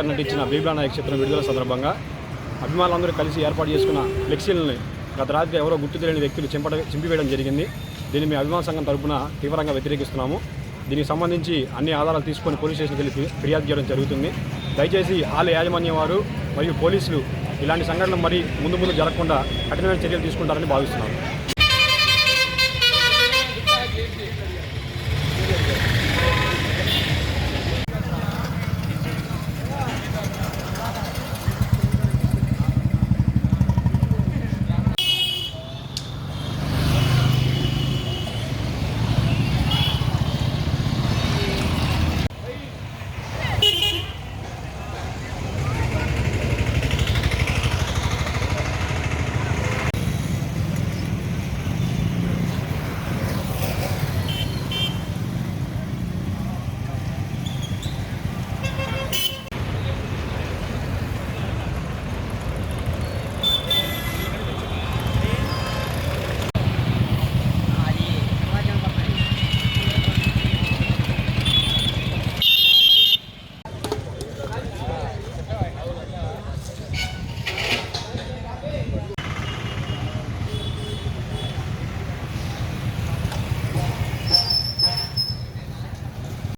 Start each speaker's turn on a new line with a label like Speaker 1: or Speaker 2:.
Speaker 1: గారు నటించిన బీబ్లా నాయక్ చిత్రం విడుదల సందర్భంగా అభిమానులందరూ కలిసి ఏర్పాటు చేసుకున్న ఫ్లెక్సీలని గత రాత్రి ఎవరో గుర్తు తెలియని వ్యక్తులు చింపట చింపివేయడం జరిగింది. దీన్ని మీ అభిమాన సంఘం తరపున తీవ్రంగా వ్యతిరేకిస్తున్నాము. దీనికి సంబంధించి అన్ని ఆధారాలు తీసుకొని పోలీస్ స్టేషన్కి వెళ్ళి ఫిర్యాదు చేయడం జరుగుతుంది. దయచేసి ఆలయ యాజమాన్యం వారు మరియు పోలీసులు ఇలాంటి సంఘటనలు మరి ముందు ముందు జరగకుండా కఠినమైన చర్యలు తీసుకుంటారని భావిస్తున్నాను